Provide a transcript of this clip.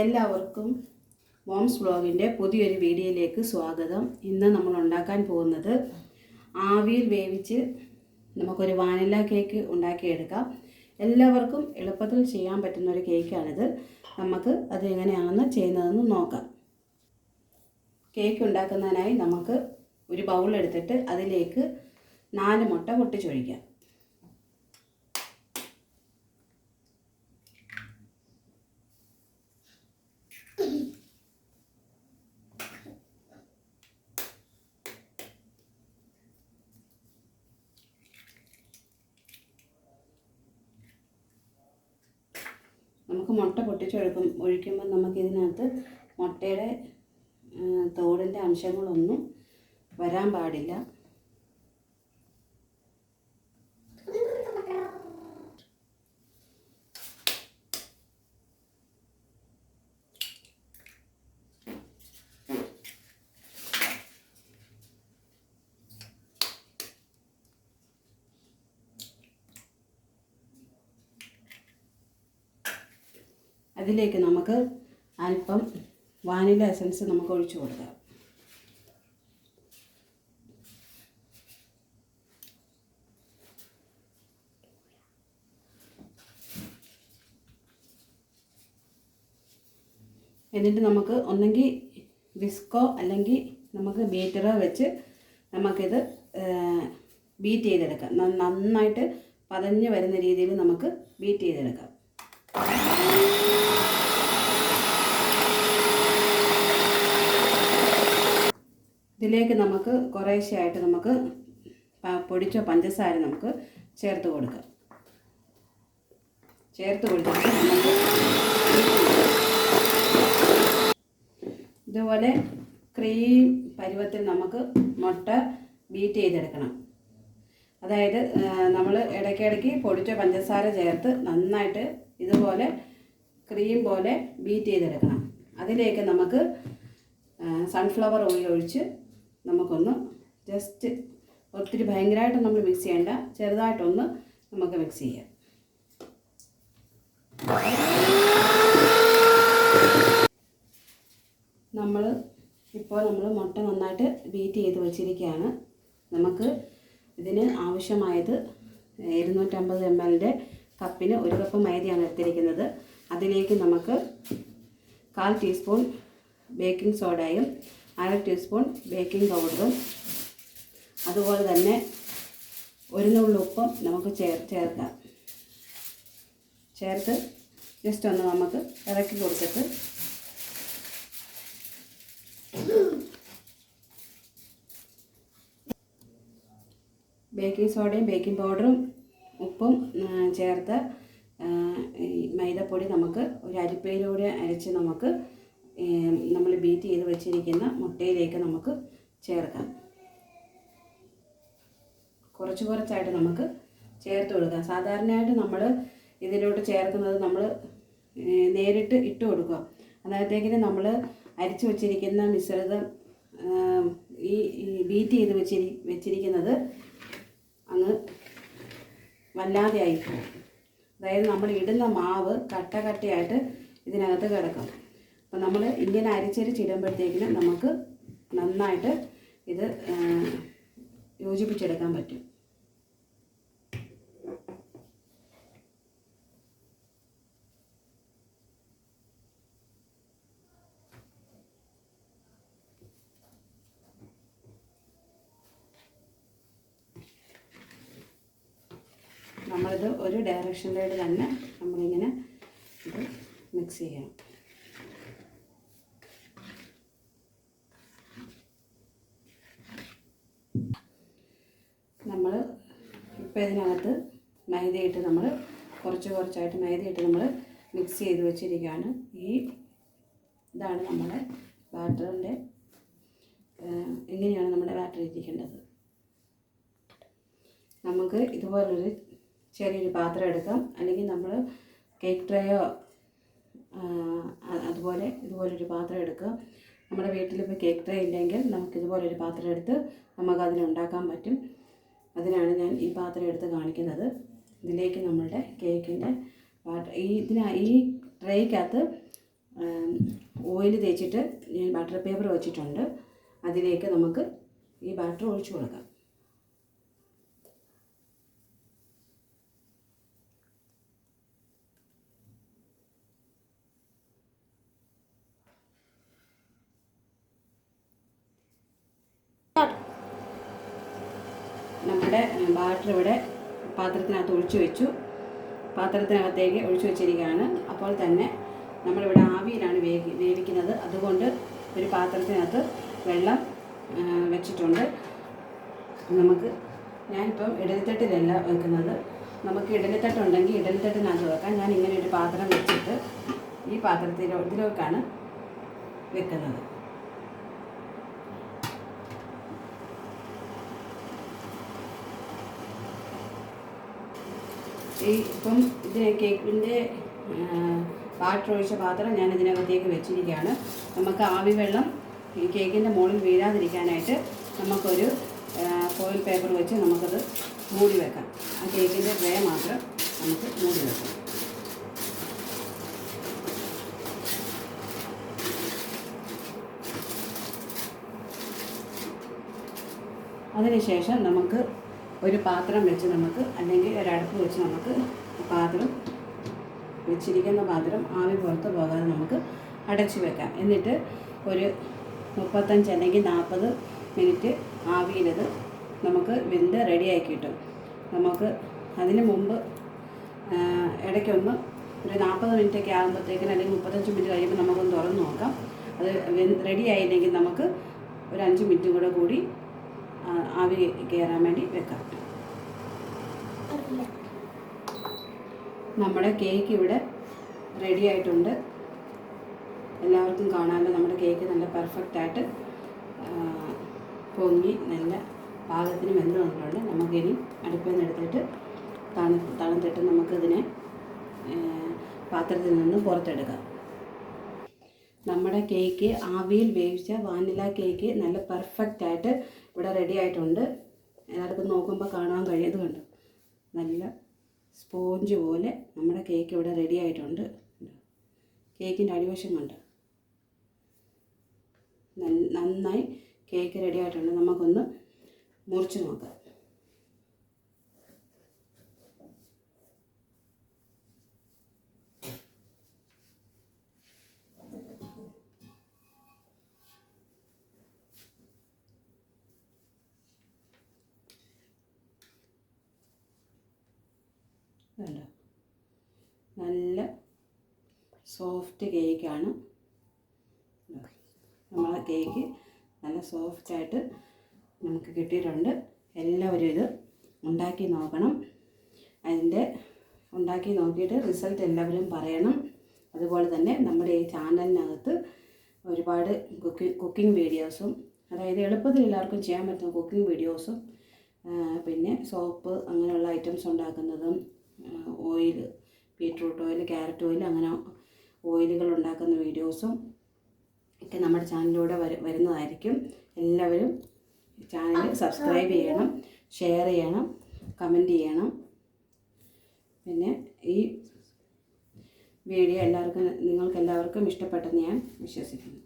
എല്ലാവർക്കും മോംസ് വ്ളോഗിന്റെ പുതിയൊരു വീഡിയോയിലേക്ക് സ്വാഗതം. ഇന്ന് നമ്മൾ ഉണ്ടാക്കാൻ പോകുന്നത് ആവിയിൽ വേവിച്ച് നമുക്കൊരു വാനില കേക്ക് ഉണ്ടാക്കിയെടുക്കാം. എല്ലാവർക്കും എളുപ്പത്തിൽ ചെയ്യാൻ പറ്റുന്ന ഒരു കേക്കാണിത്. നമുക്ക് അത് എങ്ങനെയാണെന്ന് ചെയ്യുന്നതെന്ന് നോക്കാം. കേക്ക് ഉണ്ടാക്കുന്നതിനായി നമുക്ക് ഒരു ബൗൾ എടുത്തിട്ട് അതിലേക്ക് നാല് മുട്ട പൊട്ടിച്ചൊഴിക്കാം നമുക്ക് മുട്ട പൊട്ടിച്ചൊഴുക്കും ഒഴിക്കുമ്പോൾ നമുക്കിതിനകത്ത് മുട്ടയുടെ തോടിന്റെ അംശങ്ങളൊന്നും വരാൻ പാടില്ല. അതിലേക്ക് നമുക്ക് അല്പം വാനില എസൻസ് നമുക്ക് ഒഴിച്ചു കൊടുക്കാം. എന്നിട്ട് നമുക്ക് ഒന്നെങ്കിൽ വിസ്കോ അല്ലെങ്കിൽ നമുക്ക് ബീറ്ററോ വെച്ച് നമുക്കിത് ബീറ്റ് ചെയ്തെടുക്കാം. നന്നായിട്ട് പതഞ്ഞ് വരുന്ന രീതിയിൽ നമുക്ക് ബീറ്റ് ചെയ്തെടുക്കാം. ഇതിലേക്ക് നമുക്ക് കുറേശ്ശെയായിട്ട് നമുക്ക് പൊടിച്ച പഞ്ചസാര നമുക്ക് ചേർത്ത് കൊടുക്കാം. ചേർത്ത് കൊടുത്തിട്ട് ഇതുപോലെ ക്രീം പരുവത്തിൽ നമുക്ക് മുട്ട ബീറ്റ് ചെയ്തെടുക്കണം. അതായത് നമ്മൾ ഇടയ്ക്കിടയ്ക്ക് പൊടിച്ച പഞ്ചസാര ചേർത്ത് നന്നായിട്ട് ഇതുപോലെ ക്രീം പോലെ ബീറ്റ് ചെയ്തെടുക്കണം. അതിലേക്ക് നമുക്ക് സൺഫ്ലവർ ഓയിൽ ഒഴിച്ച് നമുക്കൊന്ന് ജസ്റ്റ് ഒത്തിരി ഭയങ്കരമായിട്ട് നമ്മൾ മിക്സ് ചെയ്യേണ്ട. ചെറുതായിട്ടൊന്ന് നമുക്ക് മിക്സ് ചെയ്യാം. നമ്മൾ ഇപ്പോൾ നമ്മൾ മുട്ട നന്നായിട്ട് ബീറ്റ് ചെയ്ത് വെച്ചിരിക്കുകയാണ്. നമുക്ക് ഇതിന് ആവശ്യമായത് ഇരുന്നൂറ്റമ്പത് എം എല്ലിന്റെ കപ്പിന് ഒരു കപ്പ് മൈദയാണ് എടുത്തിരിക്കുന്നത്. അതിലേക്ക് നമുക്ക് കാൽ ടീസ്പൂൺ ബേക്കിംഗ് സോഡയും അര ടീസ്പൂൺ ബേക്കിംഗ് പൗഡറും അതുപോലെ തന്നെ ഒരു നുള്ളു ഉപ്പും നമുക്ക് ചേർ ചേർക്കാം. ചേർത്ത് ജസ്റ്റ് ഒന്ന് നമുക്ക് ഇറക്കി കൊടുത്തിട്ട് ബേക്കിംഗ് സോഡയും ബേക്കിംഗ് പൗഡറും ഉപ്പും ചേർത്ത് ഈ മൈദപ്പൊടി നമുക്ക് ഒരു അരിപ്പയിലൂടെ അരച്ച് നമുക്ക് നമ്മൾ ബീറ്റ് ചെയ്ത് വെച്ചിരിക്കുന്ന മുട്ടയിലേക്ക് നമുക്ക് ചേർക്കാം. കുറച്ച് കുറച്ചായിട്ട് നമുക്ക് ചേർത്ത് കൊടുക്കാം. സാധാരണയായിട്ട് നമ്മൾ ഇതിലോട്ട് ചേർക്കുന്നത് നമ്മൾ നേരിട്ട് ഇട്ട് കൊടുക്കുക. അന്നേരത്തേക്കിന് നമ്മൾ അരിച്ച് വെച്ചിരിക്കുന്ന മിശ്രിതം ഈ ബീറ്റ് ചെയ്ത് വെച്ചിരി വെച്ചിരിക്കുന്നത് അങ്ങ് വല്ലാതെ ആയിപ്പോവും അതായത് നമ്മൾ ഇടുന്ന മാവ് കട്ട കട്ടയായിട്ട് ഇതിനകത്ത് കിടക്കും. അപ്പം നമ്മൾ ഇങ്ങനെ അരിച്ചരിച്ചിടുമ്പോഴത്തേക്കിനും നമുക്ക് നന്നായിട്ട് ഇത് യോജിപ്പിച്ചെടുക്കാൻ പറ്റും. നമ്മളിത് ഒരു ഡയറക്ഷനിലേക്ക് തന്നെ നമ്മളിങ്ങനെ ഇത് മിക്സ് ചെയ്യണം നമ്മൾ ഇപ്പോൾ ഇതിനകത്ത് മൈദയിട്ട് നമ്മൾ കുറച്ച് കുറച്ചായിട്ട് മൈദയിട്ട് നമ്മൾ മിക്സ് ചെയ്ത് വെച്ചിരിക്കുകയാണ്. ഈ ഇതാണ് നമ്മുടെ ബാറ്ററിന്റെ ഇങ്ങനെയാണ് നമ്മുടെ ബാറ്റർ ഇരിക്കേണ്ടത്? നമുക്ക് ഇതുപോലൊരു ചെറിയൊരു പാത്രം എടുക്കാം. അല്ലെങ്കിൽ നമ്മൾ കേക്ക് ട്രേയോ അതുപോലെ ഇതുപോലൊരു പാത്രം എടുക്കുക നമ്മുടെ വീട്ടിലിപ്പോൾ കേക്ക് ട്രേ ഇല്ലെങ്കിൽ നമുക്ക് ഇതുപോലൊരു പാത്രം എടുത്ത് നമുക്ക് അതിനുണ്ടാക്കാൻ പറ്റും. അതിനാണ് ഞാൻ ഈ പാത്രം എടുത്ത് കാണിക്കുന്നത്. ഇതിലേക്ക് നമ്മളുടെ കേക്കിന്റെ വാട്ടർ ഈ ഇതിന ഈ ട്രേക്കകത്ത് ഓയിൽ തേച്ചിട്ട് ഞാൻ ബട്ടർ പേപ്പർ വെച്ചിട്ടുണ്ട്. അതിലേക്ക് നമുക്ക് ഈ ബാറ്റർ ഒഴിച്ചു കൊടുക്കാം. നമ്മുടെ ബാറ്റർ ഇവിടെ പാത്രത്തിനകത്ത് ഒഴിച്ചു വെച്ചു. പാത്രത്തിനകത്തേക്ക് ഒഴിച്ചു വെച്ചിരിക്കുകയാണ്. അപ്പോൾ തന്നെ നമ്മളിവിടെ ആവിയിലാണ് വേവി വേവിക്കുന്നത്. അതുകൊണ്ട് ഒരു പാത്രത്തിനകത്ത് വെള്ളം വെച്ചിട്ടുണ്ട്. നമുക്ക് ഞാനിപ്പം ഇഡലിത്തട്ടിലല്ല വെക്കുന്നത്. നമുക്ക് ഇഡലിത്തട്ടുണ്ടെങ്കിൽ ഇഡലിത്തട്ടിനകത്ത് വെക്കാം. ഞാൻ ഇങ്ങനെ ഒരു പാത്രം വെച്ചിട്ട് ഈ പാത്രത്തിലോ ഇതിലേക്കാണ് വെക്കുന്നത്. ഈ ഇപ്പം ഇത് കേക്കിന്റെ ബാറ്റർ ഒഴിച്ച പാത്രം ഞാൻ ഇതിനകത്തേക്ക് വെച്ചിരിക്കുകയാണ്. നമുക്ക് ആവി വെള്ളം ഈ കേക്കിന്റെ മുകളിൽ വീഴാതിരിക്കാനായിട്ട് നമുക്കൊരു ഫോയിൽ പേപ്പർ വെച്ച് നമുക്കത് മൂടി വെക്കാം. ആ കേക്കിന്റെ ട്രേ മാത്രം നമുക്ക് മൂടി വെക്കാം. അതിനുശേഷം നമുക്ക് ഒരു പാത്രം വെച്ച് നമുക്ക് അല്ലെങ്കിൽ ഒരടുപ്പ് വെച്ച് നമുക്ക് പാത്രം വെച്ചിരിക്കുന്ന പാത്രം ആവി പുറത്ത് പോകാതെ നമുക്ക് അടച്ചു വെക്കാം. എന്നിട്ട് ഒരു മുപ്പത്തഞ്ച് അല്ലെങ്കിൽ നാൽപ്പത് മിനിറ്റ് ആവിയിലത് നമുക്ക് വെന്ത് റെഡിയാക്കി കിട്ടും. നമുക്ക് അതിന് മുമ്പ് ഇടയ്ക്കൊന്ന് ഒരു നാൽപ്പത് മിനിറ്റൊക്കെ ആകുമ്പോഴത്തേക്കിന് അല്ലെങ്കിൽ മുപ്പത്തഞ്ച് മിനിറ്റ് കഴിയുമ്പോൾ നമുക്കൊന്ന് തുറന്ന് നോക്കാം. അത് റെഡി ആയില്ലെങ്കിൽ നമുക്ക് ഒരു അഞ്ച് മിനിറ്റും കൂടെ കൂടി ആവി കയറാൻ വേണ്ടി വെക്കാം. നമ്മുടെ കേക്ക് ഇവിടെ റെഡി ആയിട്ടുണ്ട്. എല്ലാവർക്കും കാണാമല്ലോ നമ്മുടെ കേക്ക് നല്ല പെർഫെക്റ്റ് ആയിട്ട് പൊങ്ങി നല്ല പാകത്തിന് വെന്ത് വന്നിട്ടുണ്ട്. നമുക്കിനി അടുപ്പിൽ നിന്ന് എടുത്തിട്ട് തണു തണുത്തിട്ട് നമുക്കിതിനെ പാത്രത്തിൽ നിന്ന് പുറത്തെടുക്കാം. നമ്മുടെ കേക്ക് ആവിയിൽ വേവിച്ച വാനില കേക്ക് നല്ല പെർഫെക്റ്റ് ആയിട്ട് ഇവിടെ റെഡി ആയിട്ടുണ്ട്. എല്ലാവർക്കും നോക്കുമ്പോൾ കാണാൻ കഴിയത് നല്ല സ്പോഞ്ച് പോലെ നമ്മുടെ കേക്ക് ഇവിടെ റെഡി ആയിട്ടുണ്ട്. കേക്കിന്റെ അടിവശം കണ്ട്? നന്നായി കേക്ക് റെഡി ആയിട്ടുണ്ട്. നമുക്കൊന്ന് മുറിച്ച് നോക്കാം. വേണ്ട നല്ല സോഫ്റ്റ് കേക്കാണ് നമ്മളെ കേക്ക് നല്ല സോഫ്റ്റായിട്ട് നമുക്ക് കിട്ടിയിട്ടുണ്ട്. എല്ലാവരും ഇത് ഉണ്ടാക്കി നോക്കണം. അതിന്റെ ഉണ്ടാക്കി നോക്കിയിട്ട് റിസൾട്ട് എല്ലാവരും പറയണം. അതുപോലെ തന്നെ നമ്മുടെ ഈ ചാനലിനകത്ത് ഒരുപാട് കുക്കി കുക്കിംഗ് വീഡിയോസും അതായത് എളുപ്പത്തിൽ എല്ലാവർക്കും ചെയ്യാൻ പറ്റുന്ന കുക്കിംഗ് വീഡിയോസും പിന്നെ സോപ്പ് അങ്ങനെയുള്ള ഐറ്റംസ് ഉണ്ടാക്കുന്നതും oil beetroot oil carrot oil അങ്ങനെ ഓയിലുകൾ ഉണ്ടാക്കുന്ന വീഡിയോസും ഒക്കെ നമ്മുടെ ചാനലിലൂടെ വരു വരുന്നതായിരിക്കും. എല്ലാവരും ചാനൽ സബ്സ്ക്രൈബ് ചെയ്യണം ഷെയർ ചെയ്യണം കമന്റ് ചെയ്യണം. പിന്നെ ഈ വീഡിയോ എല്ലാവർക്കും നിങ്ങൾക്ക് എല്ലാവർക്കും ഇഷ്ടപ്പെട്ടെന്ന് ഞാൻ വിശ്വസിക്കുന്നു.